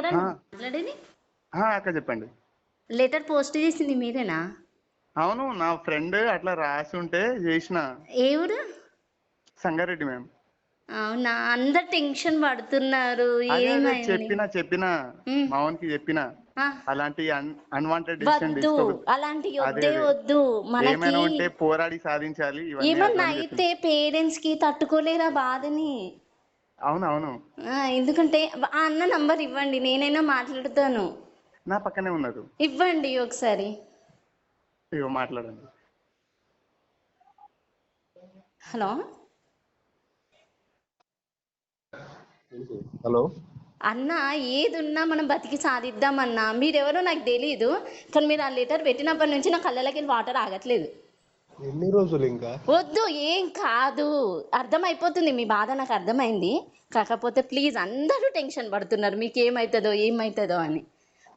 మాట్లాడేది ఆ, అక్క చెప్పండి. లెటర్ పోస్ట్ చేసింది మీరేనా? అవును నా ఫ్రెండ్ అట్లా రాసి ఉంటే చేసిన. ఏ ఊరు? సంగారెడ్డి మ్యామ్. అవునా? అందరు టెన్షన్ పడుతున్నారు. చెప్పిన చెప్పిన. మావన్కి చెప్పిన. అలాంటి అన్వాంటెడ్ వద్దు. అలాంటి వద్దే మనకి ఉంటే పోరాడి సాధించాలి ఏమన్నా అయితే పేరెంట్స్కి తట్టుకోలేరా బాధని? చెప్పిన. అవును అవును ఆ, ఎందుకంటే ఆ అన్న నంబర్ ఇవ్వండి నేనైనా మాట్లాడుతాను. నా పక్కనే ఉన్నారు ఇవ్వండి ఒకసారి. ఇగో మాట్లాడండి. హలో. హలో. అన్న ఏది ఉన్నా మనం బతికి సాధిద్దామన్నా మీరెవరో నాకు తెలియదు కానీ మీరు ఆ లెటర్ పెట్టినప్పటి నుంచి నా కళ్ళకి వెళ్ళి వాటర్ ఆగట్లేదు. ఎన్ని రోజులు ఇంకా? వద్దు ఏం కాదు. అర్థమైపోతుంది మీ బాధ నాకు అర్థమైంది. కాకపోతే ప్లీజ్ అందరూ టెన్షన్ పడుతున్నారు మీకు ఏమవుతుందో ఏమవుతుందో అని.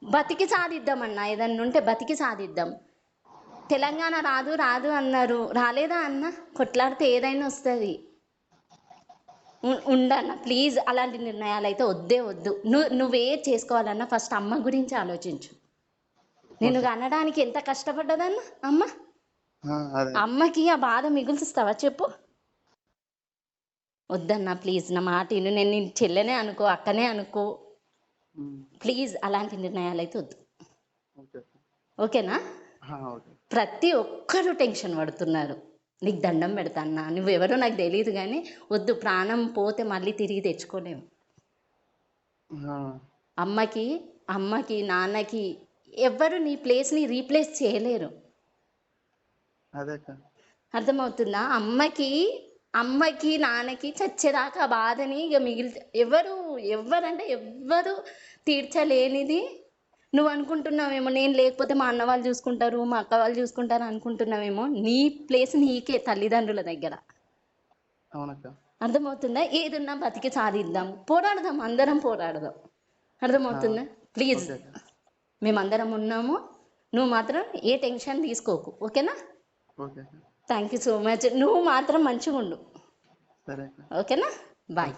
బతికి సాధిద్దామన్నా ఏదన్నా ఉంటే బతికి సాధిద్దాం. తెలంగాణ రాదు రాదు అన్నారు. రాలేదా అన్న? కొట్లాడితే ఏదైనా వస్తుంది. ఉండన్న ప్లీజ్ అలాంటి నిర్ణయాలు అయితే వద్దే. వద్దు నువ్వు నువ్వే చేసుకోవాలన్నా ఫస్ట్ అమ్మ గురించి ఆలోచించు. నేను అనడానికి ఎంత కష్టపడ్డదన్న అమ్మ? అదే. అమ్మకి ఆ బాధ మిగులుస్తావా చెప్పు. వద్దన్నా ప్లీజ్ నా మాట విను నేను నీ చెల్లెనే అనుకో అక్కనే అనుకో. ప్లీజ్ అలాంటి నిర్ణయాలు అయితే వద్దు. ఓకే. ఓకేనా? ప్రతి ఒక్కరూ టెన్షన్ పడుతున్నారు. నీకు దండం పెడతాన్నా. నువ్వెవరో నాకు తెలియదు కానీ వద్దు ప్రాణం పోతే మళ్ళీ తిరిగి తెచ్చుకోలేము అమ్మకి అమ్మకి నాన్నకి ఎవ్వరు నీ ప్లేస్ని రీప్లేస్ చేయలేరు. అర్థమవుతుందా? అమ్మకి అమ్మకి నాన్నకి చచ్చేదాకా బాధని ఇక మిగిలి ఎవరు ఎవరంటే ఎవ్వరు తీర్చలేనిది. నువ్వు అనుకుంటున్నావేమో నేను లేకపోతే మా అన్న వాళ్ళు చూసుకుంటారు మా అక్క వాళ్ళు చూసుకుంటారు అనుకుంటున్నావేమో నీ ప్లేస్ నీకే తల్లిదండ్రుల దగ్గర. అర్థమవుతుందా? ఏదున్నా బతికి సాధిద్దాం. పోరాడదాం అందరం పోరాడదాం. అర్థమవుతుందా? ప్లీజ్. మేమందరం ఉన్నాము. నువ్వు మాత్రం ఏ టెన్షన్ తీసుకోకు. ఓకేనా? Okay thank you so much నువ్వు మాత్రం మంచిగా ఉండు సరే ఓకేనా? బాయ్